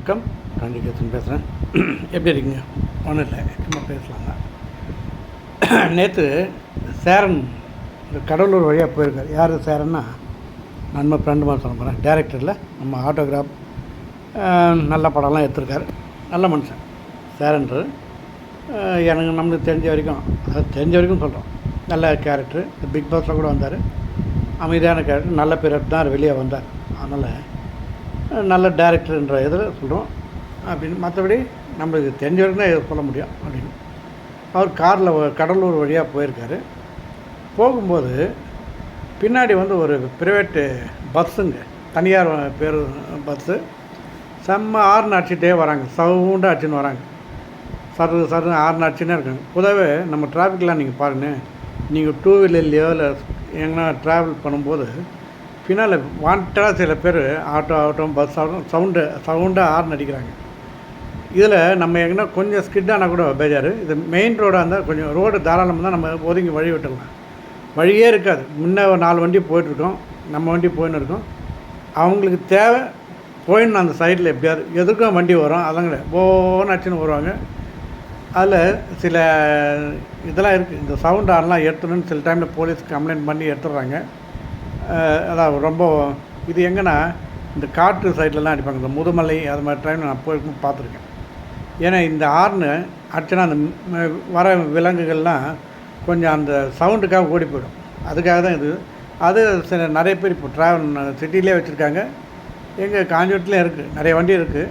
வணக்கம். காஞ்சிகேசன் பேசுகிறேன் எப்படி இருக்கீங்க? ஒன்றும் இல்லை சும்மா பேசலாங்க நேற்று சேரன் இந்த கடலூர் வழியாக போயிருக்கார். யார் சேரன்னா நம்ம ஃப்ரெண்டு மாதிரி சொல்ல போகிறேன் டேரக்டரில் நம்ம ஆட்டோகிராஃப் நல்ல படம்லாம் எடுத்திருக்காரு. நல்ல மனுஷன் சேரன்று எனக்கு நம்மளுக்கு தெரிஞ்ச வரைக்கும் அதாவது தெரிஞ்ச வரைக்கும் சொல்கிறோம் நல்ல கேரக்டர் பிக் பாஸில் கூட வந்தார். அமைதியான கேரக்டர் நல்ல பேர் தான் வெளியே வந்தார். அதனால் நல்ல டேரக்டர்ன்ற இதில் சொல்கிறோம். அப்படின்னு மற்றபடி நம்மளுக்கு தெரிஞ்ச வரைக்கும் தான் இதை சொல்ல முடியும் அப்படின்னு. அவர் காரில் கடலூர் வழியாக போயிருக்காரு. போகும்போது பின்னாடி வந்து ஒரு ப்ரைவேட்டு பஸ்ஸுங்க தனியார் பேர் பஸ்ஸு செம்ம ஆர்ன் அடிச்சுட்டே வராங்க. சவுண்டாக அடிச்சுன்னு வராங்க. சரு சரு ஆர்ன் அடிச்சுன்னே இருக்காங்க. பொதுவாகவே நம்ம டிராஃபிக்லாம் நீங்கள் பாருங்கள் நீங்கள் டூ வீலர்லையோ இல்லை எங்கன்னா ட்ராவல் பண்ணும்போது பின்னால் வாண்டடாக சில பேர் ஆட்டோ ஆகட்டும் பஸ் ஆகட்டும் சவுண்டு சவுண்டாக ஆர்ன் அடிக்கிறாங்க. இதில் நம்ம எங்கன்னா கொஞ்சம் ஸ்கிட்டானால் கூட பேஜார். இது மெயின் ரோடாக இருந்தால் கொஞ்சம் ரோடு தாராளமாக தான் நம்ம ஒதுங்கி வழி விட்டுடலாம் வழியே இருக்காது. முன்னே ஒரு நாலு வண்டி போயிட்டுருக்கோம். நம்ம வண்டி போயின்னு இருக்கோம். அவங்களுக்கு தேவை போயிடணும் அந்த சைடில் எப்படியாவது எதுக்கும் வண்டி வரும். அதெல்லாம் கிடையாது அடிச்சுன்னு வருவாங்க. அதில் சில இதெல்லாம் இருக்குது இந்த சவுண்ட் ஆர்லாம் எடுத்துணுன்னு சில டைமில் போலீஸ் கம்ப்ளைண்ட் பண்ணி எடுத்துடுறாங்க அதான் ரொம்ப இது எங்கன்னா இந்த காற்று சைட்லலாம் அடிப்பாங்க இந்த முதுமலை அது மாதிரி டைம் நான் போயிருக்கும் பார்த்துருக்கேன். ஏன்னா இந்த ஆர்னு அடிச்சுனா அந்த வர விலங்குகள்லாம் கொஞ்சம் அந்த சவுண்டுக்காக ஓடி போயிடும். அதுக்காக தான் இது. அது சில நிறைய பேர் இப்போ ட்ராவல் சிட்டிலே வச்சுருக்காங்க. எங்கள் காஞ்சிபுரத்துலேயும் இருக்குது நிறைய வண்டி இருக்குது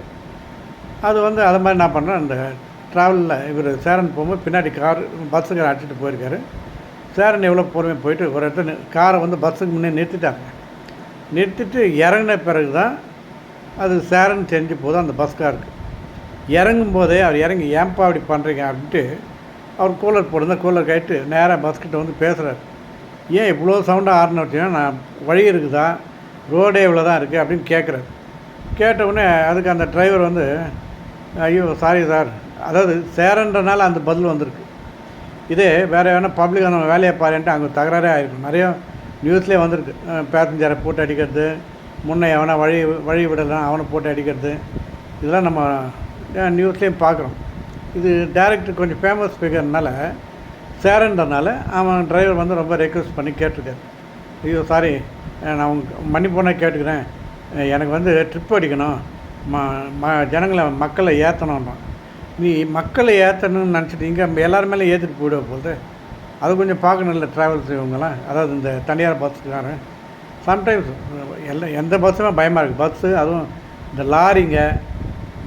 அது வந்து அது மாதிரி நான் பண்ணுறேன் அந்த ட்ராவலில் இவர் சேரன் போகும்போது பின்னாடி கார் பஸ்ஸுக்கார அடிச்சுட்டு போயிருக்காரு. சேரன் எவ்வளோ பொறுமையாக போயிட்டு ஒரு இடத்துல காரை வந்து பஸ்ஸுக்கு முன்னே நிறுத்திட்டாங்க. நிறுத்திட்டு இறங்கின பிறகு தான் அது சேரன் தெரிஞ்சு போதும் அந்த பஸ்காருக்கு இறங்கும் போதே அவர் இறங்கி ஏன்பா அப்படி பண்ணுறீங்க அப்படின்ட்டு அவர் கூலர் போடுங்க கூலர் கைட்டு நேராக பஸ்கிட்ட வந்து பேசுகிறார் ஏன் இவ்வளோ சவுண்டாக ஆறுனு வச்சுன்னா நான் வழி இருக்குதா? ரோடே இவ்வளோ தான் இருக்குது அப்படின்னு கேட்குறாரு கேட்ட உடனே அதுக்கு அந்த டிரைவர் வந்து ஐயோ சாரி சார் அதாவது சேரன்றனால அந்த பதில் வந்திருக்கு. இதே வேறு எதனா பப்ளிக்கான வேலையை பாருன்ட்டு அங்கே தகராறே ஆகிருக்கும் நிறைய நியூஸ்லேயே வந்திருக்கு. பேசஞ்சரை போட்டு அடிக்கிறது முன்னே எவனை வழி வழி விடலாம் அவனை போட்டு அடிக்கிறது. இதெல்லாம் நம்ம நியூஸ்லேயும் பார்க்குறோம். இது டேரக்டர் கொஞ்சம் ஃபேமஸ் ஸ்பீக்கர்னால சேரன்றனால அவன் டிரைவர் வந்து ரொம்ப ரெக்வஸ்ட் பண்ணி கேட்டிருக்காரு. ஐயோ சாரி நான் அவங்க மன்னிப்போனே கேட்டுக்கிறேன். எனக்கு வந்து ட்ரிப் அடிக்கணும். ம ம ஜனங்களை மக்களை ஏற்றணுன்றான் நீ மக்களை ஏற்றணும்னு நினச்சிட்டு இங்கே எல்லார் மேலே ஏற்றிட்டு போயிடுவ போது அது கொஞ்சம் பார்க்கணும்ல ட்ராவல்ஸ் இவங்கெல்லாம் அதாவது இந்த தனியார் பஸ்ஸுக்காரன் சம்டைம்ஸ் எல்லாம் எந்த பஸ்ஸுமே பயமாக இருக்குது பஸ்ஸு அதுவும் இந்த லாரிங்க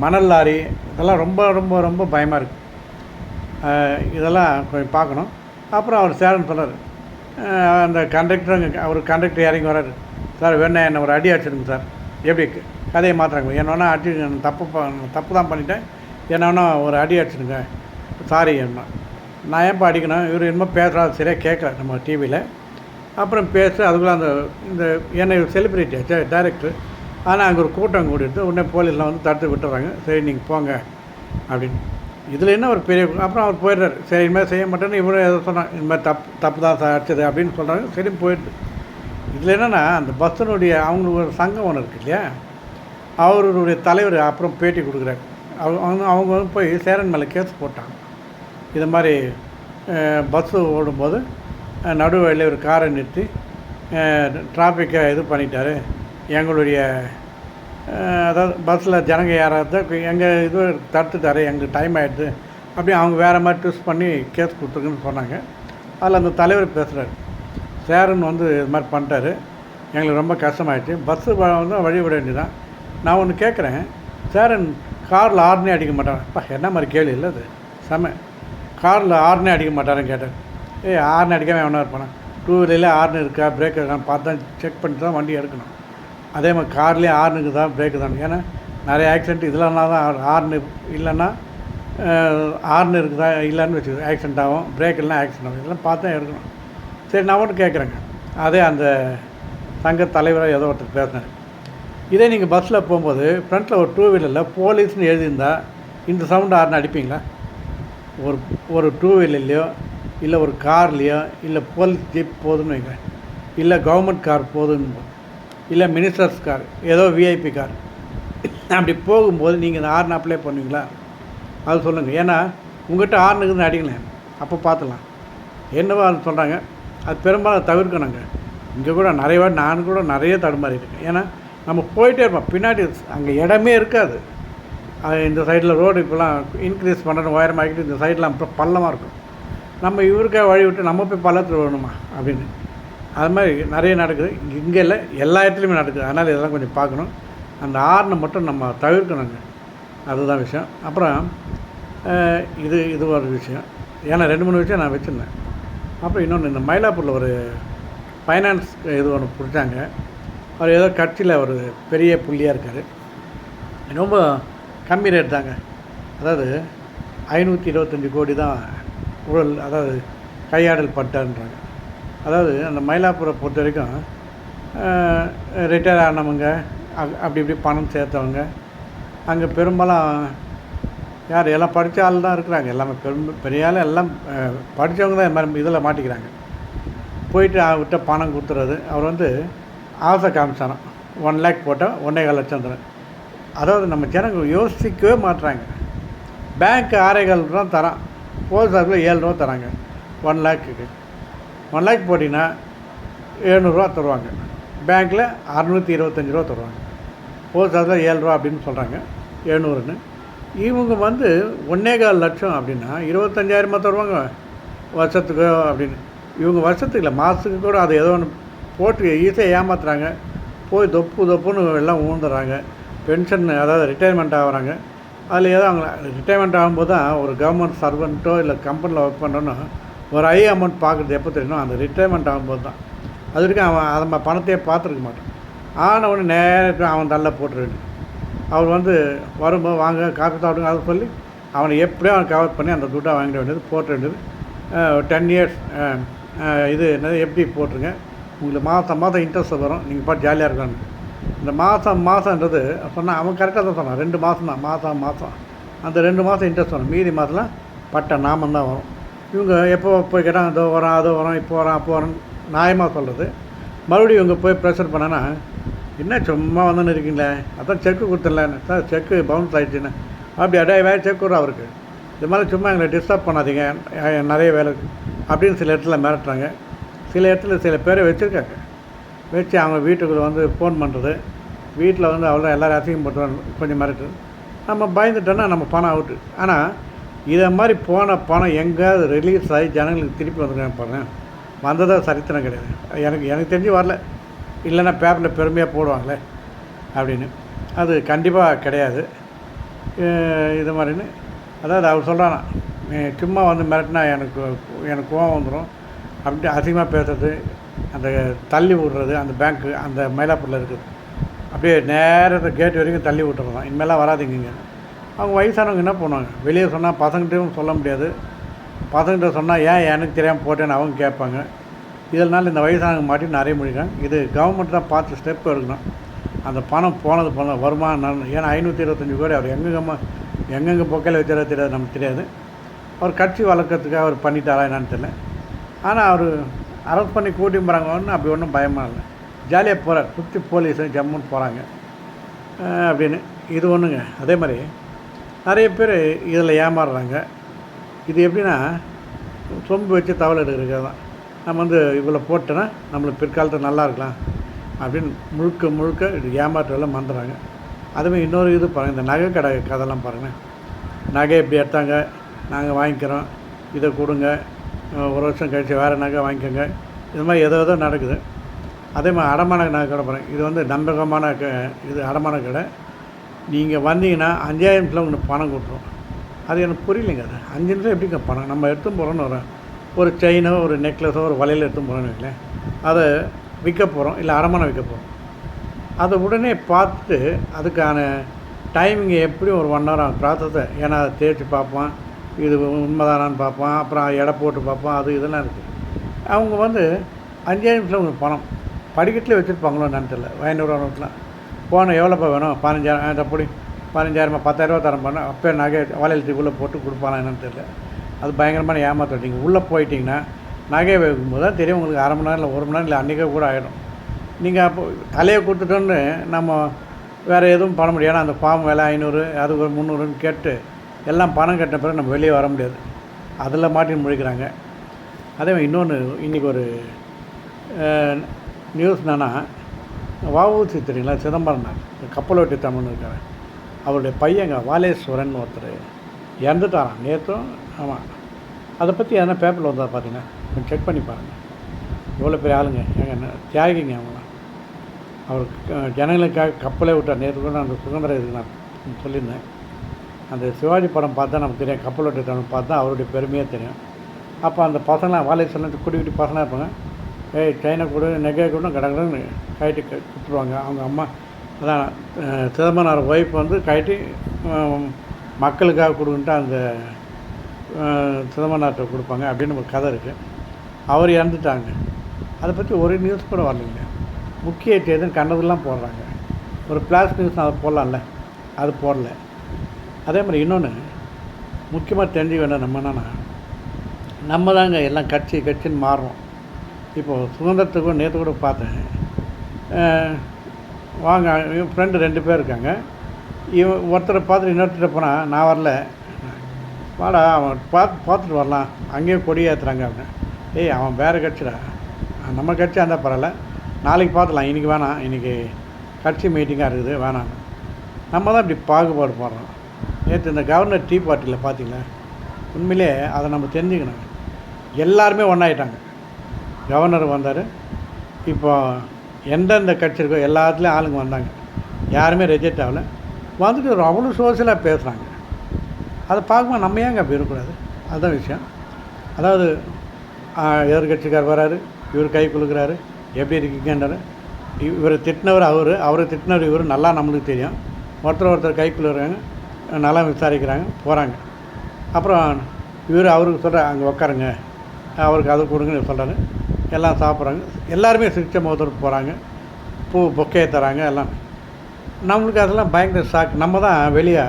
மணல் லாரி இதெல்லாம் ரொம்ப ரொம்ப ரொம்ப பயமாக இருக்குது இதெல்லாம் கொஞ்சம் பார்க்கணும். அப்புறம் அவர் சேரன் சொன்னார் அந்த கண்டக்டர் அவர் கண்டக்டர் இறங்கி வராரு சார் வேணா என்ன ஒரு அடி அடிச்சிடுங்க சார். எப்படி? கதையை மாற்றுறாங்க என்ன அடி தப்பு தப்பு தான் பண்ணிட்டேன். என்னன்னா ஒரு அடி அடிச்சுடுங்க சாரி என்ன நான் ஏன்ப்பா அடிக்கணும்? இவர் என்னமோ பேசுகிறாரு சரியாக கேட்கல நம்ம டிவியில் அப்புறம் பேச அதுக்குள்ளே அந்த இந்த என்னை செலிப்ரிட்டி ஆச்சு டேரக்டர் ஆனால் அங்கே ஒரு கூட்டம் கூட்டிட்டு உடனே போலீஸ்லாம் வந்து தடுத்து விட்டுறாங்க. சரி நீங்கள் போங்க. அப்படின்னு. இதில் என்ன ஒரு பெரிய அப்புறம் அவர் போயிடுறாரு. சரி இனிமேல் செய்ய மாட்டேன்னு இவரும் எதை சொன்னாங்க இனிமேல் தப் தப்பு தப்பு தான் சார் அடிச்சது அப்படின்னு சொல்கிறாங்க சரி போயிடுது. இதில் என்னென்னா அந்த பஸ்ஸனுடைய அவங்களுக்கு ஒரு சங்கம் ஒன்று இருக்கு இல்லையா? அவருடைய தலைவர் அப்புறம் பேட்டி கொடுக்குறாரு. அவங்க அவங்க வந்து போய் சேரன் மேலே கேஸ் போட்டாங்க. இது மாதிரி பஸ்ஸு ஓடும்போது நடுவழியில் ஒரு காரை நிறுத்தி டிராஃபிக்கை இது பண்ணிட்டார். எங்களுடைய அதாவது பஸ்ஸில் ஜனங்க யாராவது எங்கள் இது தடுத்துட்டாரு எங்களுக்கு டைம் ஆகிடுது அப்படி அவங்க வேறு மாதிரி ட்விஸ்ட் பண்ணி கேஸ் கொடுத்துருக்குன்னு சொன்னாங்க. அதில் அந்த தலைவர் பேசுகிறாரு சேரன் வந்து இது மாதிரி பண்ணிட்டாரு. எங்களுக்கு ரொம்ப கஷ்டமாயிடுச்சு. பஸ்ஸு வந்து வழி விட வேண்டியதான் நான் ஒன்று கேட்குறேன். சேரன் காரில் ஆர்னே அடிக்க மாட்டாரப்பா என்ன மாதிரி கேள்வி இல்லை அது? செம. காரில் ஆர்னே அடிக்க மாட்டாரன்னு கேட்டேன். ஏய் ஆர்னு அடிக்காமல் எவனா இருப்பானா? டூ வீலரில் ஆர்னு இருக்கா பிரேக் இருக்கான்னு பார்த்து தான் செக் பண்ணிட்டு தான் வண்டி எடுக்கணும். அதே மாதிரி கார்லேயே ஆர்னுக்கு தான் பிரேக்கு தான். ஏன்னா நிறைய ஆக்சிடென்ட் இதெல்லாம் தான் ஆர்னு இல்லைன்னா ஆர்னு இருக்குதா இல்லைன்னு வச்சு ஆக்சிடென்ட் ஆகும் பிரேக் இல்லைனா ஆக்சிடென்ட் ஆகும். இதெல்லாம் பார்த்து தான் எடுக்கணும். சரி நான் மட்டும் கேட்குறேங்க. அதே அந்த சங்க தலைவராக ஏதோ ஒருத்தர் பேசினார். இதே நீங்கள் பஸ்ஸில் போகும்போது ஃப்ரண்ட்டில் ஒரு டூ வீலரில் போலீஸ்னு எழுதியிருந்தால் இந்த சவுண்டு ஆர்னு அடிப்பீங்களா? ஒரு ஒரு டூ வீலர்லையோ இல்லை ஒரு கார்லேயோ இல்லை போலீஸ் ஜீப் போதும்னு வைங்க. இல்லை கவர்மெண்ட் கார் போதுன்னு இல்லை மினிஸ்டர்ஸ் கார் ஏதோ விஐபி கார் அப்படி போகும்போது நீங்கள் இந்த ஆர்ன் அப்ளை பண்ணுவீங்களா? அது சொல்லுங்கள் ஏன்னா உங்கள்கிட்ட ஆர்னுக்குன்னு அடிங்களேன். அப்போ பார்த்துலாம் என்னவோ அது சொல்கிறாங்க அது பெரும்பாலும் தவிர்க்கணுங்க. இங்கே கூட நிறைய வாட்டி நான் கூட நிறைய தடுமாறி இருக்கேன். ஏன்னா நம்ம போயிட்டே இருப்போம். பின்னாடி அங்கே இடமே இருக்காது. அது இந்த சைடில் ரோடு இப்போலாம் இன்க்ரீஸ் பண்ணுறது உயரமாக்கிட்டு இந்த சைடெலாம் அப்புறம் பள்ளமாக இருக்கும். நம்ம இவருக்கே வழி விட்டு நம்ம போய் பள்ளத்தில் வேணுமா அப்படின்னு. அது மாதிரி நிறைய நடக்குது. இங்கே இல்லை எல்லா இடத்துலையுமே நடக்குது. அதனால் இதெல்லாம் கொஞ்சம் பார்க்கணும். அந்த ஆர்னை மட்டும் நம்ம தவிர்க்கணுங்க. அதுதான் விஷயம். அப்புறம் இது இது ஒரு விஷயம். ஏன்னா ரெண்டு மூணு விஷயம் நான் வச்சுருந்தேன். அப்புறம் இன்னொன்று இந்த மயிலாப்பூரில் ஒரு ஃபைனான்ஸ் இது ஒன்று பிடிச்சாங்க அவர் ஏதோ கட்சியில் ஒரு பெரிய புள்ளியாக இருக்கார். ரொம்ப கம்மி ரேட் தாங்க. அதாவது ஐநூற்றி இருபத்தஞ்சி கோடி தான் ஊழல் அதாவது கையாடல் பட்டான்றாங்க. அதாவது அந்த மயிலாப்பூரை பொறுத்த வரைக்கும் ரிட்டையர் ஆனவங்க அப்- அப்படி இப்படி பணம் சேர்த்தவங்க அங்கே பெரும்பாலும் யார் எல்லாம் படித்த ஆள் தான் இருக்கிறாங்க. எல்லாமே பெரும் பெரிய ஆள் எல்லாம் படித்தவங்க தான் இந்த மாதிரி இதில் மாட்டிக்கிறாங்க. போயிட்டு அவர்கிட்ட பணம் கொடுத்துறது. அவர் வந்து ஆசை காமிச்சாராம் ஒன் லேக் போட்டால் ஒன்றே கால் லட்சம் தரேன் அதாவது நம்ம ஜனங்க யோசிக்கவே மாட்டுறாங்க பேங்க் ஆறேகால் ரூபா தரான். போஸ்ட் ஆஃபீஸில் ஏழு ரூபா தராங்க. ஒன் லேக்குக்கு ஒன் லேக் போட்டிங்கன்னா எழுநூறுவா தருவாங்க. பேங்க்கில் அறநூற்றி இருபத்தஞ்சி ரூபா தருவாங்க. போஸ்ட் ஆஃபீஸில் ஏழு ரூபா அப்படின்னு சொல்கிறாங்க எழுநூறுன்னு. இவங்க வந்து ஒன்றே கால் லட்சம் அப்படின்னா இருபத்தஞ்சாயிரமா தருவாங்க. வருஷத்துக்கு அப்படின்னு. இவங்க வருஷத்துக்கு இல்லை மாதத்துக்கு கூட அது ஏதோ ஒன்று போட்டு ஈஸியாக ஏமாத்துறாங்க. போய் தொப்பு தொப்புன்னு எல்லாம் ஊந்துடுறாங்க பென்ஷன் அதாவது ரிட்டையர்மெண்ட் ஆகுறாங்க. அதில் ஏதோ அவங்க ரிட்டையர்மெண்ட் ஆகும்போது தான் ஒரு கவர்மெண்ட் சர்வெண்ட்டோ இல்லை கம்பெனியில் ஒர்க் பண்ணோன்னா ஒரு ஹை அமௌண்ட் பார்க்குறது எப்போ தெரியுமோ அந்த ரிட்டையர்மெண்ட் ஆகும்போது தான். அது வரைக்கும் அவன் அதை பணத்தையே பார்த்துருக்க மாட்டான். ஆன நேரத்தில் அவன் தள்ள போட்டுருவேன் அவர் வந்து வரும்போது வாங்க காப்பி சாப்பிடுங்க அதை சொல்லி அவனை எப்படியோ அவனை கவர் பண்ணி அந்த துட்டை வாங்கிட வேண்டியது போட்ட வேண்டியது. டென் இயர்ஸ் இது என்னது எப்படி போட்டுருங்க உங்களுக்கு மாதம் மாதம் இன்ட்ரெஸ்ட் வரும். நீங்கள் பாட்டு ஜாலியாக இருக்கணும் இந்த மாதம் மாதன்றது சொன்னால் அவன் கரெக்டாக தான் சொன்னான். ரெண்டு மாதம் தான். மாதம் மாதம். அந்த ரெண்டு மாதம் இன்ட்ரெஸ்ட் வரும். மீதி மாதம்லாம் பட்ட நாமம் தான் வரும். இவங்க எப்போ போய் கேட்டால் அதோ வரோம் அதோ வரோம் இப்போ வரோம் அப்போ வரோம் நியாயமாக சொல்கிறது மறுபடியும் இவங்க போய் ப்ரெஷர் பண்ணனா என்ன சும்மா வந்துன்னு இருக்கீங்களே? அதான் செக்கு கொடுத்துடலன்னு சார் செக்கு பவுன்ஸ் ஆகிடுச்சுன்னு அப்படி அடைய வேலை செக் விட்றா அவருக்கு. இது மாதிரி சும்மா எங்களை டிஸ்டர்ப் பண்ணாதீங்க. நிறைய வேலை அப்படின்னு சில இடத்துல மிரட்டுறாங்க. சில இடத்துல சில பேரை வச்சுருக்காங்க. வச்சு அவங்க வீட்டுக்குள்ளே வந்து ஃபோன் பண்ணுறது வீட்டில் வந்து அவ்வளோ எல்லாரும் அசிங்கம் பண்ணுறாங்க கொஞ்சம் மிரட்டு. நம்ம பயந்துட்டோன்னா நம்ம பணம் அவுட்டு ஆனால் இதை மாதிரி போன பணம் எங்கேயாவது ரிலீஸ் ஆகி ஜனங்களுக்கு திருப்பி வந்துருக்காங்க பாருங்க. வந்ததாக சரித்திரம் கிடையாது. எனக்கு எனக்கு தெரிஞ்சு வரல. இல்லைன்னா பேப்பரில் பெருமையாக போடுவாங்களே அப்படின்னு. அது கண்டிப்பாக கிடையாது. இது மாதிரின்னு. அதாவது அவர் சொல்கிறானா சும்மா வந்து மிரட்டினா எனக்கு எனக்கு கோவம் வந்துடும் அப்படி அசிங்கமாக பேசுறது அந்த தள்ளி விடுறது அந்த பேங்க்கு அந்த மயிலாப்பூரில் இருக்குது. அப்படியே நேரத்தை கேட் வரைக்கும் தள்ளி விட்டுறது தான் இனிமேலாம் வராதீங்க அவங்க வயசானவங்க என்ன பண்ணுவாங்க? வெளியே சொன்னால் பசங்கள்ட்டையும் சொல்ல முடியாது. பசங்கள்கிட்ட சொன்னால் ஏன் எனக்கு தெரியாமல் போட்டேன்னு அவங்க கேட்பாங்க. இதனால இந்த வயசானவங்க மாட்டி நிறைய முடிக்கிறாங்க. இது கவர்மெண்ட் தான் பார்த்து ஸ்டெப் எடுக்கணும். அந்த பணம் போனது போன வருமானம் ஏன்னா ஐநூற்றி இருபத்தஞ்சி கோடி அவர் எங்கெங்கம்மா எங்கெங்கே பொக்கையில் வச்சாரோ தெரியாது நமக்கு தெரியாது. அவர் கட்சி வளர்க்கறதுக்காக அவர் பண்ணிட்டாரா என்னன்னு தெரியல. ஆனால் அவர் அரெஸ்ட் பண்ணி கூட்டி போகிறாங்க அப்படி ஒன்றும் பயமாக இல்லை. ஜாலியாக போகிறார் சுற்றி போலீஸு ஜம்முன்னு போகிறாங்க அப்படின்னு. இது ஒன்றுங்க அதே மாதிரி நிறைய பேர் இதில் ஏமாறுறாங்க. இது எப்படின்னா சொம்பு வச்சு தவளை எடுக்கிறது தான். நம்ம வந்து இவ்வளோ போட்டோன்னா நம்மளுக்கு பிற்காலத்தில் நல்லா இருக்கலாம் அப்படின்னு முழுக்க முழுக்க இது ஏமாற்றெல்லாம் மறந்துடுறாங்க. அதுமாதிரி இன்னொரு இது பாருங்கள் இந்த நகை கடை கதைலாம் பாருங்கள் நகை இப்படி எடுத்தாங்க? நாங்கள் வாங்கிக்கிறோம். இதை கொடுங்க. ஒரு வருஷம் கழித்து வேறு நகை வாங்கிக்கோங்க. இது மாதிரி ஏதோ ஏதோ நடக்குது. அதே மாதிரி அடமான நகை கடை போகிறேன் இது வந்து நம்பகமான க இது அடமான கடை. நீங்கள் வந்தீங்கன்னா அஞ்சாயிரம் நிமிஷத்தில் உங்களுக்கு பணம் கொடுத்துரும். அது எனக்கு புரியலைங்க அது. அஞ்சு நிமிஷம் எப்படிங்க பணம்? நம்ம எடுத்து போகிறோன்னு ஒரு ஒரு செயினோ ஒரு நெக்லஸோ ஒரு வலையில் எடுத்து போகிறோன்னு வைங்களேன். அதை விற்க போகிறோம் இல்லை அடமானம் விற்க போகிறோம் அதை உடனே பார்த்துட்டு அதுக்கான டைமிங் எப்படியும் ஒரு ஒன் ஹவர் ஆகும். ப்ராசஸை ஏன்னா அதை தேய்ச்சி பார்ப்பேன் இது உண்மைதானான்னு பார்ப்பான். அப்புறம் எடை போட்டு பார்ப்பான். அது இதெல்லாம் இருக்குது அவங்க வந்து அஞ்சாயிரம் நிமிஷம் உங்களுக்கு பணம். படிக்கட்டில் வச்சுருப்பாங்களோ என்னன்னு தெரியல. ஐநூறுவா நோட்லாம் போன எவ்வளோப்பா வேணும்? பதினஞ்சாயிரம். தப்படி பொடி. பதினஞ்சாயிரமா பத்தாயிரரூவா தரம் பண்ண அப்போ நகை வலையில் தூக்கி போட்டு கொடுப்பானா என்னன்னு தெரியல. அது பயங்கரமான ஏமாற்றம் நீங்கள் உள்ளே போயிட்டீங்கன்னா வைக்கும் வைக்கும்போது தான் தெரியும் உங்களுக்கு அரை மணி நேரம் இல்லை ஒரு மணி நேரம் இல்லை அன்றைக்கே கூட ஆகிடும் நீங்கள் அப்போ தலையை கொடுத்துட்டோன்னு நம்ம வேறு எதுவும் பண்ண முடியாது. ஏன்னா அந்த ஃபார்ம் விலை ஐநூறு அது ஒரு முந்நூறுன்னு கேட்டு எல்லாம் பணம் கட்டின பிறகு நம்ம வெளியே வர முடியாது. அதில் மாட்டின்னு முழிக்கிறாங்க. அதே மாதிரி இன்னொன்று இன்றைக்கி ஒரு நியூஸ் என்னென்னா வஉசி தெரியுங்களா? சிதம்பரனார் கப்பலோட்டி தமிழ்னு இருக்கார். அவருடைய பையங்க வாலேஸ்வரன் ஒருத்தர். இறந்துட்டாராம். நேற்றும் ஆமாம் அதை பற்றி எதனா பேப்பரில் வந்தால் பார்த்தீங்கன்னா கொஞ்சம் செக் பண்ணி பாருங்கள் எவ்வளோ பெரிய ஆளுங்க. ஏங்க தியாகிங்க அவங்களாம் அவர் ஜனங்களுக்காக கப்பலே விட்டார். நேற்று கூட அந்த சுதந்திரம் இதுக்கு நான் சொல்லியிருந்தேன். அந்த சிவாஜி படம் பார்த்தா நமக்கு தெரியும் கப்பல் தமிழ் பார்த்தா அவருடைய பெருமையாக தெரியும். அப்போ அந்த பசங்களாம் வாலேஸ்வரன் குட்டி குட்டி பசங்களாக இருப்பாங்க. ஏய் சைனா கூட நெகை கூட கடகடன்னு கைட்டு கொடுத்துருவாங்க அவங்க அம்மா அதான் சிதம்பரனார் ஒய்ஃப் வந்து கைட்டி மக்களுக்காக கொடுக்குன்ட்டு அந்த அஹ், கொடுப்பாங்க அப்படின்னு ஒரு கதை இருக்குது அவர் இறந்துட்டாங்க. அதை பற்றி ஒரு நியூஸ் கூட வரலைங்க. முக்கிய செய்தின்னு கண்டதெல்லாம் போடுறாங்க. ஒரு பிளாஸ் நியூஸ் அதை போடலாம்ல? அது போடல. அதே மாதிரி இன்னொன்று முக்கியமாக தெரிஞ்சுக்க வேண்டாம் நம்ம என்னன்னா நம்ம தாங்க எல்லாம் கட்சி கட்சின்னு மாறுறோம். இப்போது சுதந்திரத்துக்கும் நேற்று கூட பார்த்தேன். வாங்க என் ஃப்ரெண்டு ரெண்டு பேர் இருக்காங்க. இவன் ஒருத்தரை பார்த்துட்டு இன்னொருத்தர் போனால் நான் வரல. வாடா அவன் பார்த்து பார்த்துட்டு வரலாம். அங்கேயும் கொடி ஏற்றுறாங்க அப்படின்னு. ஏய் அவன் வேறு கட்சிடா. நம்ம கட்சியாக இருந்தால் பரவாயில்ல. நாளைக்கு பார்த்துலாம் இன்றைக்கி வேணாம். இன்றைக்கி கட்சி மீட்டிங்காக இருக்குது. வேணாம். நம்ம தான் இப்படி பாகுபாடு போடுறோம். நேற்று இந்த கவர்னர் டீ பார்ட்டியில் பார்த்தீங்களா உண்மையிலே அதை நம்ம தெரிஞ்சுக்கணும். எல்லாருமே ஒன்றாயிட்டாங்க கவர்னர் வந்தார். இப்போ எந்தெந்த கட்சி இருக்கோ எல்லாத்துலேயும் ஆளுங்க வந்தாங்க. யாருமே ரெஜெக்ட் ஆகல. வந்துட்டு அவ்வளோ சோசியலாக பேசுகிறாங்க அதை பார்க்கும்போது நம்ம ஏங்க அப்படி இருக்கக்கூடாது? அதுதான் விஷயம். அதாவது எதிர்கட்சிக்கார் வராரு. இவர் கை கொடுக்குறாரு எப்படி இருக்கீங்கன்றாரு. இவரை திட்டினவர் அவர். அவரை திட்டினவர் இவர். நல்லா நம்மளுக்கு தெரியும். ஒருத்தர் ஒருத்தர் கை குலுக்குறாங்க. நல்லா விசாரிக்கிறாங்க போகிறாங்க அப்புறம் இவர் அவருக்கு சொல்கிற அங்கே உட்காருங்க அவருக்கு அது கொடுங்கன்னு சொல்கிறாரு எல்லாம் சாப்பிட்றாங்க. எல்லாருமே சிகிச்சை முகத்தோடு போகிறாங்க பூ பொக்கையை தராங்க எல்லாம். நம்மளுக்கு அதெல்லாம் பயங்கர ஷாக் நம்ம தான் வெளியே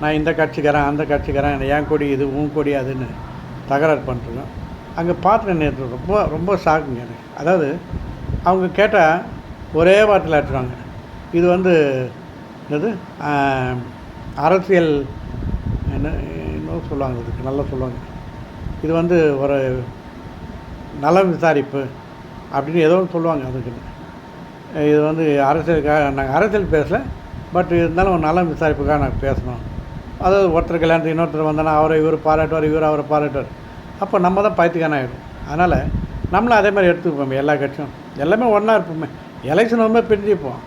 நான் இந்த கட்சிக்கிறேன் அந்த கட்சிக்கிறேன் என் கொடி இது உன் கொடி அதுன்னு தகராறு பண்ணிருக்கோம் அங்கே பார்த்து நேற்று ரொம்ப ரொம்ப ஷாக்குங்க எனக்கு. அதாவது அவங்க கேட்டால் ஒரே வார்த்தையில் ஆட்டுவாங்க இது வந்து என்னது? அரசியல் என்ன இன்னும் சொல்லுவாங்க இதுக்கு நல்லா சொல்லுவாங்க. இது வந்து ஒரு நலம் விசாரிப்பு அப்படின்னு ஏதோ ஒன்று சொல்லுவாங்க அதுக்கு. இது வந்து அரசியலுக்காக நாங்கள் அரசியல் பேசலை பட் இருந்தாலும் ஒரு நலம் விசாரிப்புக்காக நாங்கள் பேசணும். அதாவது ஒருத்தர் கல்யாணத்துக்கு இன்னொருத்தர் வந்தோன்னா அவரை இவர் பாராட்டுவார் இவர் அவரை பாராட்டுவார். அப்போ நம்ம தான் பைத்தியக்கான ஆகிடும் அதனால் நம்மளும் அதே மாதிரி எடுத்துப்போம் எல்லா கட்சியும். எல்லாமே ஒன்றா இருப்போமே. எலெக்ஷன் ரொம்ப பிரிஞ்சுப்போம்.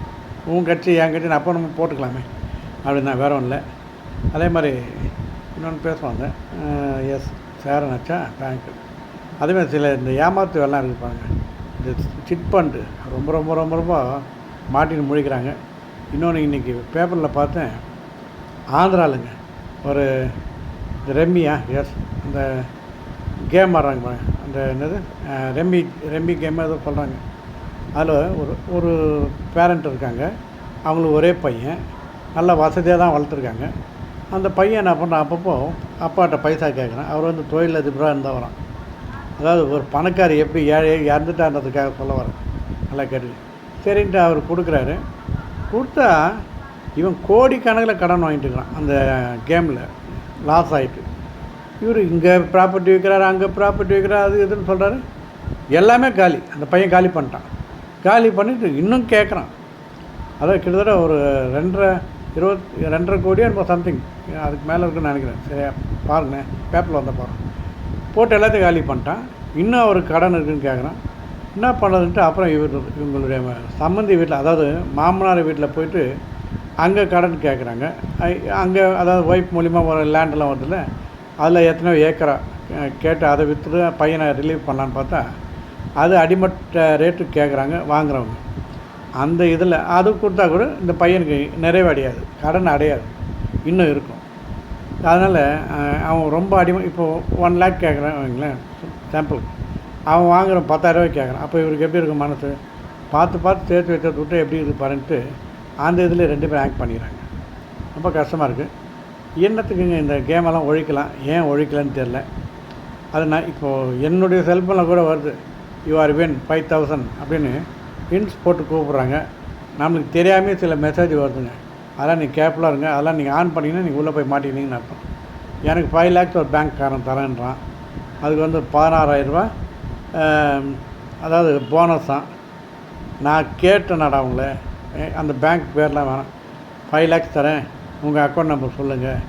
உன் கட்சி என் கட்சி அப்போ நம்ம போட்டுக்கலாமே. அப்படின்னா வேற ஒன்றும் இல்லை. அதே மாதிரி இன்னொன்று பேசுவாங்க. எஸ் சேரனாச்சா தேங்க்யூ அதேமாதிரி சில இந்த ஏமாத்து வேலைலாம் இருக்கு பாருங்கள் இந்த சிட் ஃபண்டு ரொம்ப ரொம்ப ரொம்ப ரொம்ப மாட்டின்னு முழிக்கிறாங்க. இன்னொன்று இன்றைக்கி பேப்பரில் பார்த்தேன். ஆந்திராலுங்க ஒரு இந்த ரெம்மியா எஸ் அந்த கேம் ஆடுறாங்க பாருங்க. அந்த என்னது? ரெம்மி ரெம்மி கேம் ஏதோ சொல்கிறாங்க அதில் ஒரு ஒரு பேரண்ட் இருக்காங்க. அவங்களுக்கு ஒரே பையன். நல்ல வசதியாக தான் வளர்த்துருக்காங்க. அந்த பையன் என்ன பண்ணுறான் அப்பப்போ அப்பாட்ட பைசா கேட்குறான் அவர் வந்து தொழில் அதிபராக இருந்தால் வரான் அதாவது ஒரு பணக்காரி எப்படி ஏழை இறந்துட்டான்றதுக்காக சொல்ல வரேன் நல்லா கேட்டு சரின்ட்டு அவர் கொடுக்குறாரு. கொடுத்தா இவன் கோடிக்கணக்கில் கடன் வாங்கிட்டு இருக்கிறான். அந்த கேமில் லாஸ் ஆகிட்டு இவர் இங்கே ப்ராப்பர்ட்டி விற்கிறாரு அங்கே ப்ராப்பர்ட்டி விற்கிறாரு அது இதுன்னு சொல்கிறாரு எல்லாமே காலி. அந்த பையன் காலி பண்ணிட்டான். காலி பண்ணிட்டு இன்னும் கேட்குறான் அதான் கிட்டத்தட்ட ஒரு ரெண்டரை இருபத்தி ரெண்டரை கோடியோ நம்ம சம்திங் அதுக்கு மேலே இருக்குன்னு நினைக்கிறேன். சரியா? பாருங்கண்ணே பேப்பரில் வந்த பாருங்க. போட்டு எல்லாத்தையும் காலி பண்ணிட்டான். இன்னும் அவருக்கு கடன் இருக்குன்னு கேட்குறான் என்ன பண்ணுறதுன்ட்டு அப்புறம் இவர் இவங்களுடைய சம்மந்தி வீட்டில் அதாவது மாமனார் வீட்டில் போயிட்டு அங்கே கடன் கேட்குறாங்க அங்கே அதாவது ஒய்ஃப் மூலிமா ஒரு லேண்டெலாம் வருதுல்ல அதில் எத்தனையோ ஏக்கரா கேட்டு அதை விற்றுட்டு பையனை ரிலீவ் பண்ணலான்னு பார்த்தா அது அடிமட்ட ரேட்டுக்கு கேட்குறாங்க வாங்குறவங்க. அந்த இதில் அது கொடுத்தா கூட இந்த பையனுக்கு நிறைவடையாது. கடன் அடையாது. இன்னும் இருக்கும். அதனால் அவன் ரொம்ப அடிமை. இப்போது ஒன் லேக் கேட்குறான் வைங்களேன் சாம்பிள் அவன் வாங்குகிற பத்தாயிரரூபாய்க்கு கேட்குறான். அப்போ இவருக்கு எப்படி இருக்கும் மனசு? பார்த்து பார்த்து சேர்த்து வச்ச விட்டு எப்படி இது பாருன்ட்டு அந்த இதில் ரெண்டு பேரும் ஆக்ட் பண்ணிடுறாங்க. ரொம்ப கஷ்டமாக இருக்குது என்னத்துக்குங்க இந்த கேமெல்லாம் ஒழிக்கலாம்? ஏன் ஒழிக்கலன்னு தெரில அது நான் இப்போது என்னுடைய செல்ஃபோனில் கூட வருது. You are win five thousand அப்படின்னு. ஹிண்ட்ஸ் போட்டு கூப்பிட்றாங்க. நம்மளுக்கு தெரியாமல் சில மெசேஜ் வருதுங்க. அதெல்லாம் நீங்கள் கேர்ஃபுல்லாக இருங்க. அதெல்லாம் நீங்கள் ஆன் பண்ணிங்கன்னா நீங்கள் உள்ளே போய் மாட்டிக்கினீங்கன்னு அர்த்தம். எனக்கு ஃபைவ் லேக்ஸ் ஒரு பேங்க்காரன் தரேன்றான். அதுக்கு வந்து பதினாறாயிரரூபா அதாவது போனஸ் தான் நான் கேட்டேன்டா அவங்கள. அந்த பேங்க் பேர்லாம் வேணாம். ஃபைவ் லேக்ஸ் தரேன். உங்கள் அக்கௌண்ட் நம்பர் சொல்லுங்கள்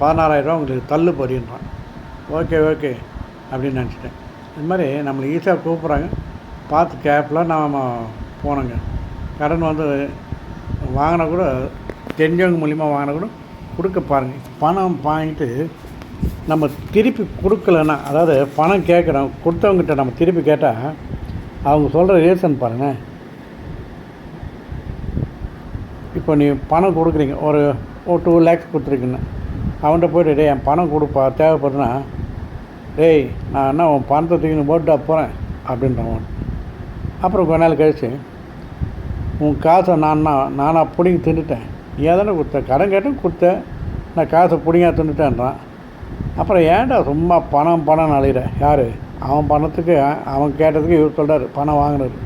பதினாறாயிரரூபா உங்களுக்கு தள்ளுபடின்றான். ஓகே ஓகே அப்படின்னு நினச்சிட்டேன். இது மாதிரி நம்மளை ஈஸியாக கூப்பிட்றாங்க. பார்த்து கேர்ஃபுல்லாக நாம் போனோங்க. கடன் வந்து வாங்கினா கூட தெரிஞ்சவங்க மூலிமா வாங்கினா கூட கொடுக்க பாருங்கள் பணம் வாங்கிட்டு நம்ம திருப்பி கொடுக்கலன்னா அதாவது பணம் கேட்குறோம் கொடுத்தவங்ககிட்ட நம்ம திருப்பி கேட்டால் அவங்க சொல்கிற ரீசன் பாருங்கள் இப்போ நீ பணம் கொடுக்குறீங்க ஒரு ஒரு டூ லேக்ஸ் கொடுத்துருக்குன்னு. அவன்கிட்ட போய்ட்டு டேய் என் பணம் கொடுப்பா தேவைப்படுதுன்னா டேய் நான் என்ன உன் பணத்தை தூக்கின்னு போட்டு போகிறேன் அப்படின்றவன் அப்புறம் கொஞ்ச நாள் கழிச்சு உன் காசை நான் நானாக பிடிங்கி தின்னுட்டேன். ஏதானே கொடுத்தேன் கடன் கேட்டும் கொடுத்தேன். நான் காசை பிடிங்க தின்னுட்டேன்றான். அப்புறம் ஏன்டா சும்மா பணம் பணம் அழைகிற யார்? அவன் பணத்துக்கு அவன் கேட்டதுக்கு இவர் சொல்கிறார் பணம் வாங்கினார்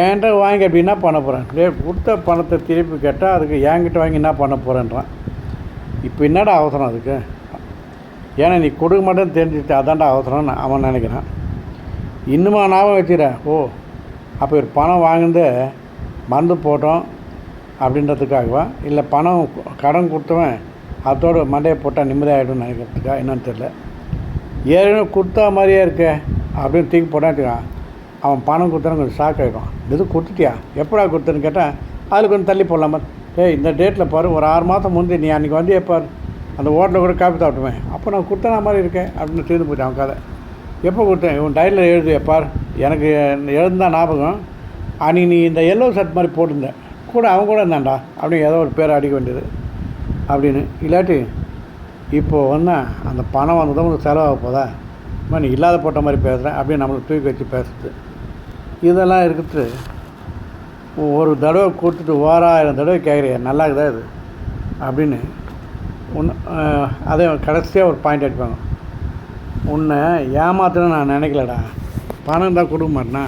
ஏன்டா வாங்கி அப்படி என்ன பண்ண போகிறேன் டே கொடுத்த பணத்தை திருப்பி கேட்டால் அதுக்கு என்கிட்ட வாங்கி என்ன பண்ண போகிறேன்றான் இப்போ என்னடா அவசரம் அதுக்கு? ஏன்னா நீ கொடுக்க மாட்டேன்னு தெரிஞ்சுட்டு அதான்டா அவசரம்னு அவன் நினைக்கிறான். இன்னுமா ஞாபகம் வச்சுக்கிறேன். ஓ அப்போ ஒரு பணம் வாங்கினது மருந்து போட்டோம் அப்படின்றதுக்காகவா? இல்லை பணம் கடன் கொடுத்தவன் அதோட மண்டையை போட்டால் நிம்மதியாகிடும் நினைக்கிறதுக்கா? என்னன்னு தெரில ஏற்கனவே கொடுத்தா மாதிரியே இருக்கே அப்படின்னு தூக்கி போட்டான் அவன் பணம் கொடுத்தானு கொஞ்சம் ஷாக் ஆகிடும் இது கொடுத்துட்டியா? எப்படா கொடுத்தேன்னு கேட்டால் அதில் கொஞ்சம் தள்ளி போடலாமா டேய் இந்த டேட்டில் பாரு. ஒரு ஆறு மாதம் முந்தி நீ அன்றைக்கி வந்து எப்போ அந்த ஹோட்டலில் கூட காப்பி சாப்பிட்டுவேன் அப்போ நான் கொடுத்தனா மாதிரி இருக்கேன் அப்படின்னு தீர்ந்து போயிட்டேன் அவன் கதை. எப்போ கொடுத்தேன்? உன் டைரியில் எழுது பார் எனக்கு எழுந்தா ஞாபகம். அன்னைக்கு நீ இந்த எல்லோ ஷர்ட் மாதிரி போட்டிருந்தேன் கூட அவன் கூட இருந்தான்டா. அப்படின்னு ஏதோ ஒரு பேர் அடிக்க வேண்டியது. அப்படின்னு. இல்லாட்டி இப்போது வந்தால் அந்த பணம் வந்ததும் உங்களுக்கு செலவாக போதா? அம்மா நீ இல்லாத போட்ட மாதிரி பேசுகிறேன் அப்படின்னு நம்மளுக்கு தூக்கி வச்சு பேசுறது. இதெல்லாம் இருக்குது. ஒரு தடவை கொடுத்துட்டு ஓராயிரம் தடவை கேட்குறிய நல்லா இருக்குதா இது? அப்படின்னு. ஒன்று அதே கடைசியாக ஒரு பாயிண்ட் அடிப்பாங்க. உன்னை ஏமாத்தணும்னு நான் நினைக்கலடா. பணம் தான் கொடுக்க மாட்டேனா?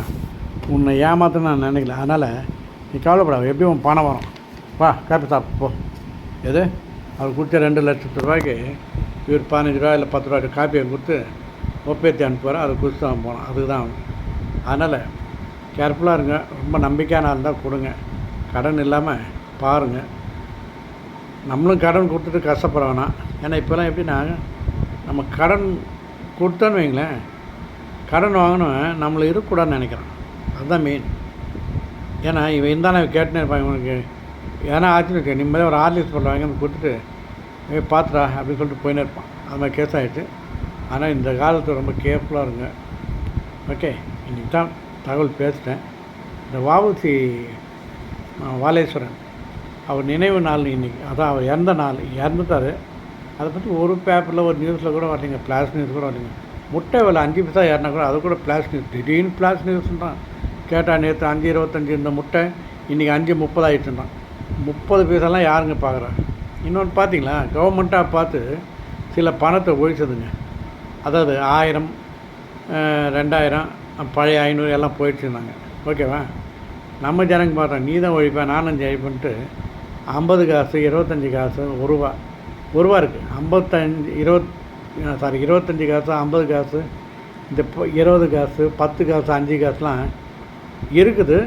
உன்னை ஏமாத்தணும்னு நான் நினைக்கல. அதனால் நீ கவலைப்படாத. எப்படியும் உன் பணம் வரும். வா காப்பி சாப்பிட்டு போ. எது? அவர் கொடுத்த ரெண்டு லட்சத்து ரூபாய்க்கு இவர் பதினஞ்சு ரூபா இல்லை பத்து ரூபாய்க்கு காப்பியை கொடுத்து ஒப்பேற்றி அனுப்புவார் அதை கொடுத்து அவன் போனான். அதுக்கு தான் அதனால் கேர்ஃபுல்லாக இருங்க. ரொம்ப நம்பிக்கையான இருந்தால் கொடுங்க. கடன் இல்லாமல் பாருங்கள் நம்மளும் கடன் கொடுத்துட்டு கஷ்டப்பட வேணாம். ஏன்னா இப்போல்லாம் எப்படின்னா நம்ம கடன் கொடுத்தோன்னு வைங்களேன் கடன் வாங்கணும் நம்மளை இருக்கக்கூடாதுன்னு நினைக்கிறான். அதுதான் மெயின் ஏன்னா இவன் இருந்தாலும் இவன் கேட்டுனே இருப்பான் இவனுக்கு ஏன்னா ஆச்சுன்னு வச்சுக்க நிம்மதியாக ஒரு ஆர்லிஸ் பண்ண வந்து கொடுத்துட்டு பார்த்துடா அப்படின்னு சொல்லிட்டு போயினே இருப்பான். அது மாதிரி கேஸ் ஆகிடுச்சு ஆனால் இந்த காலத்தில் ரொம்ப கேர்ஃபுல்லாக இருங்க. ஓகே இன்றைக்கி தான் தகவல் பேசிட்டேன். இந்த வாவுசி வாலேஸ்வரன் அவர் நினைவு நாள் இன்றைக்கி அதான் அவர் இறந்த நாள் இறந்துட்டார். அதை பற்றி ஒரு பேப்பரில் ஒரு நியூஸில் கூட வரலைங்க. ஃப்ளாஷ் நியூஸ் கூட வரலைங்க. முட்டை விலை அஞ்சு பைசா ஏறினா கூட அது கூட ஃப்ளாஷ் நியூஸ் திடீர்னு ஃப்ளாஷ் நியூஸ்ன்றான் கேட்டால் நேற்று அஞ்சு இருபத்தஞ்சி இருந்த முட்டை இன்றைக்கி அஞ்சு முப்பதாயிடுச்சுன்றான் முப்பது பைசாலாம் யாருங்க பார்க்குறா இன்னொன்று பார்த்தீங்களா கவர்மெண்ட்டாக பார்த்து சில பணத்தை ஒழிச்சதுங்க. அதாவது ஆயிரம் ரெண்டாயிரம் பழைய ஐநூறு எல்லாம் போயிடுச்சுருந்தாங்க ஓகேவா? நம்ம ஜனங்க பார்த்தோம் நீ தான் ஒழிப்பேன் நானும் ஜெயிப்பேன்ட்டு ஐம்பது காசு இருபத்தஞ்சி காசு ஒரு ரூபா ஒருவா இருக்குது ஐம்பத்தஞ்சு இருபத் சாரி இருபத்தஞ்சி காசு ஐம்பது காசு இந்த இப்போ இருபது காசு பத்து காசு அஞ்சு காசுலாம் இருக்குது.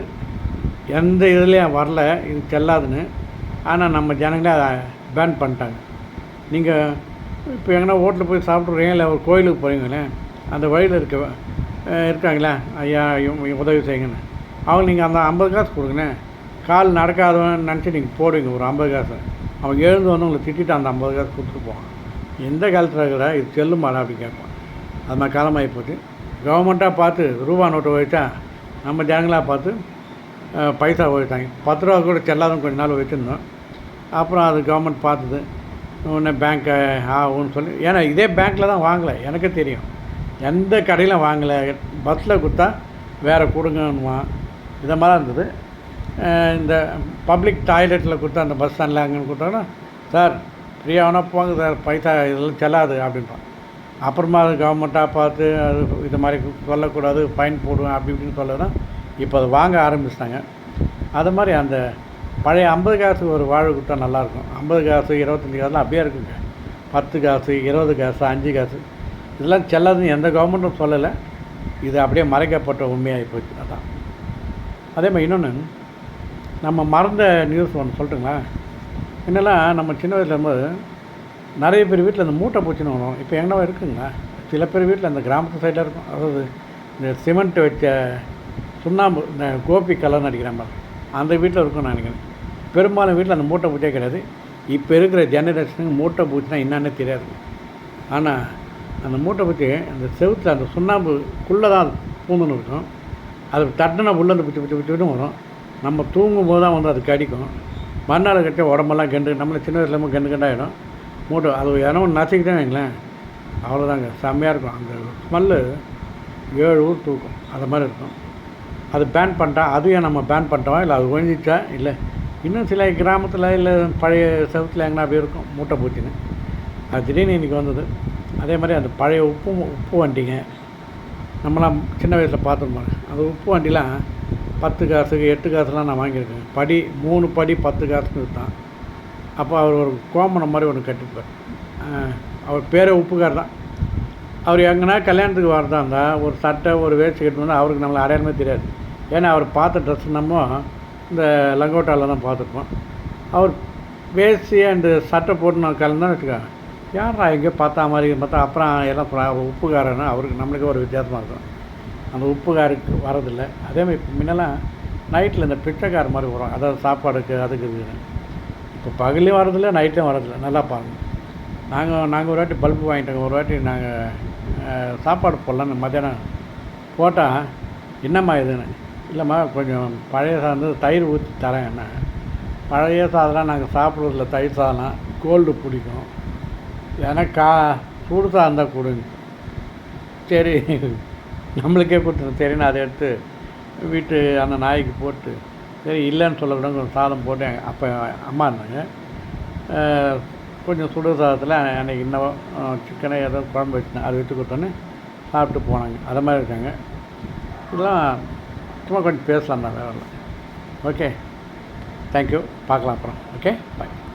எந்த இதுலேயும் வரல இது செல்லாதுன்னு. ஆனால் நம்ம ஜனங்களே அதை பேன் பண்ணிட்டாங்க. நீங்கள் இப்போ எங்கன்னா ஹோட்டலில் போய் சாப்பிட்றீங்க இல்லை ஒரு கோயிலுக்கு போகிறீங்களேன் அந்த வழியில் இருக்க இருக்காங்களே ஐயா உதவி செய்யுங்கன்னு. அவங்க நீங்கள் அந்த ஐம்பது காசு கொடுங்கண்ணே. கால் நடக்காதவன்னு நினச்சி நீங்கள் போடுவீங்க ஒரு ஐம்பது காசு. அவங்க எழுந்து வந்து உங்களை திட்டிட்டு அந்த ஐம்பது காசு கொடுத்துட்டு போவான். எந்த காலத்தில் இருக்கிற இது செல்லுமாடா அப்படின்னு கேட்பான். அது மாதிரி காலமாகி போச்சு. கவர்மெண்ட்டாக பார்த்து ரூபா நோட்டு வச்சா நம்ம ஜனங்களாக பார்த்து பைசா போயிட்டாங்க பத்து ரூபா கூட செல்லாதும் கொஞ்ச நாள் வச்சுருந்தோம் அப்புறம் அது கவர்மெண்ட் பார்த்தது. உடனே பேங்க்கை ஆகும்னு சொல்லி ஏன்னா இதே பேங்க்கில் தான் வாங்கலை. எனக்கே தெரியும். எந்த கடையிலும் வாங்கலை. பஸ்ஸில் கொடுத்தா வேறு கொடுங்கன்னுவான். இதை மாதிரி இருந்தது. இந்த பப்ளிக் டாய்லெட்டில் கொடுத்தா அந்த பஸ் ஸ்டாண்டில் அங்கேன்னு கொடுத்தாங்கன்னா சார் ஃப்ரீயாக போங்க சார் பைசா இதெல்லாம் செல்லாது அப்படின்றான் அப்புறமா அது கவர்மெண்ட்டாக பார்த்து அது இது மாதிரி சொல்லக்கூடாது ஃபைன் போடுவேன் அப்படி இப்படின்னு சொல்ல தான் இப்போ அதை வாங்க ஆரம்பிச்சிட்டாங்க. அது மாதிரி அந்த பழைய ஐம்பது காசு ஒரு வாழ்வு கொடுத்தா நல்லாயிருக்கும். ஐம்பது காசு இருபத்தஞ்சி காசுலாம் அப்படியே இருக்குங்க. பத்து காசு இருபது காசு அஞ்சு காசு. இதெல்லாம் செல்லாதுன்னு எந்த கவர்மெண்ட்டும் சொல்லலை. இது அப்படியே மறைக்கப்பட்ட உண்மையாகி போச்சு அதான். அதே மாதிரி இன்னொன்று நம்ம மறந்த நியூஸ் ஒன்று சொல்லட்டுங்களா? முன்னெல்லாம் நம்ம சின்ன வயசுல இருக்கும்போது நிறைய பேர் வீட்டில் இந்த மூட்டை பூச்சின்னு வரும். இப்போ எங்கன்னா இருக்குங்களா? சில பேர் வீட்டில் அந்த கிராமத்து சைடில் இருக்கும். அதாவது இந்த சிமெண்ட் வச்ச சுண்ணாம்பு இந்த கோபி கலர்னு அடிக்கிற மாதிரி. அந்த வீட்டில் இருக்கும் நான் நினைக்கிறேன். பெரும்பாலும் வீட்டில் அந்த மூட்டை பூச்சியே கிடையாது. இப்போ இருக்கிற ஜெனரேஷனுக்கு மூட்டை பூச்சினா என்னென்னு தெரியாது. ஆனால் அந்த மூட்டை பூச்சி அந்த செவுத்தில் அந்த சுண்ணாம்புக்குள்ளே தான் பூந்துன்னு இருக்கும் அது தட்டினா உள்ளே அந்த பிச்சு பிச்சு பிச்சுன்னு வரும். நம்ம தூங்கும் போது தான் வந்து அது கடிக்கும். மறுநாள் கட்ட உடம்பெல்லாம் கெண்டு நம்மள சின்ன வயசுல கெண்டு கெண்டாயிடும். மூட்டை அது யாரோ நசிக்கிட்டே வைங்களேன். அவ்வளோதாங்க செம்மையாக இருக்கும். அந்த ஸ்மெல்லு ஏழு ஊர் தூக்கும். அது மாதிரி இருக்கும். அது பேன் பண்ணிட்டா அதையும் நம்ம பேன் பண்ணிட்டோம்? இல்லை அது ஒழிஞ்சிச்சா? இல்லை. இன்னும் சில கிராமத்தில் இல்லை பழைய செவத்தில் எங்கன்னா அப்படி இருக்கும் மூட்டை பூச்சின்னு. அது திடீர்னு இன்றைக்கி வந்தது. அதே மாதிரி அந்த பழைய உப்பு உப்பு வண்டிங்க. நம்மளாம் சின்ன வயசில் பார்த்துருப்போம் அந்த உப்பு வண்டிலாம் பத்து காசுக்கு எட்டு காசுலாம் நான் வாங்கியிருக்கேன். படி மூணு படி பத்து காசுக்கு விற்றான் அப்போ அவர் ஒரு கோமணம் மாதிரி ஒன்று கட்டிப்பார் அவர் பேரே உப்புக்கார் தான். அவர் எங்கன்னா கல்யாணத்துக்கு வரதா இருந்தால் ஒரு சட்டை ஒரு வேஷ்டி கட்டணும்னா அவருக்கு நம்மளை அடையாளமே தெரியாது. ஏன்னா அவர் பார்த்த ட்ரெஸ் நம்ம இந்த லங்கோட்டாவில் தான் பார்த்துருப்போம். அவர் வேஷ்டி அண்டு சட்டை போட்டு நான் கலந்தோன்னு வச்சுக்கோங்க. யாரா எங்கேயோ பார்த்தா மாதிரி பார்த்தா அப்புறம் எல்லாம் சொல்றாங்க, உப்புக்காரன்னு அவருக்கு நம்மளுக்கே ஒரு வித்தியாசமாக இருக்கும். அந்த உப்புக்காருக்கு வரதில்லை. அதேமாதிரி மாதிரி முன்னெல்லாம் நைட்டில் இந்த பிச்சைக்கார மாதிரி வரும். அதாவது சாப்பாடுக்கு அதுக்கு இதுன்னு இப்போ பகலையும் வரதில்லை நைட்லையும் வரதில்லை. நல்லா பாருங்கள் நாங்கள் நாங்கள் ஒரு வாட்டி பல்பு வாங்கிட்டோங்க ஒரு வாட்டி நாங்கள் சாப்பாடு போடலான்னு மத்தியானம் போட்டால் என்னம்மா இதுன்னு. இல்லைம்மா கொஞ்சம் பழைய சாதம் தயிர் ஊற்றி தரேன் என்ன. பழைய சாதம்லாம் நாங்கள் சாப்பிட்றதில்ல. தயிர் சாதம்லாம் கோல்டு பிடிக்கும். ஏன்னா கா சூடு சாதம் தான் கொடுங்க. சரி. நம்மளுக்கே கொடுத்துருந்தோம் சரின்னு அதை எடுத்து வீட்டு அந்த நாய்க்கு போட்டு சரி இல்லைன்னு சொல்லக்கூடாது கொஞ்சம் சாதம் போட்டு அப்போ அம்மா இருந்தாங்க. கொஞ்சம் சுடு சாதத்தில் அன்றைக்கி இன்னும் சிக்கனை ஏதோ குழம்பு வச்சுனேன் அதை விட்டு கொடுத்தோன்னே சாப்பிட்டு போனாங்க. அது மாதிரி இருக்காங்க. இதெல்லாம் சும்மா கொஞ்சம் பேசலாம் தான் வேறு ஓகே. தேங்க்யூ பார்க்கலாம் அப்புறம். ஓகே. பாய்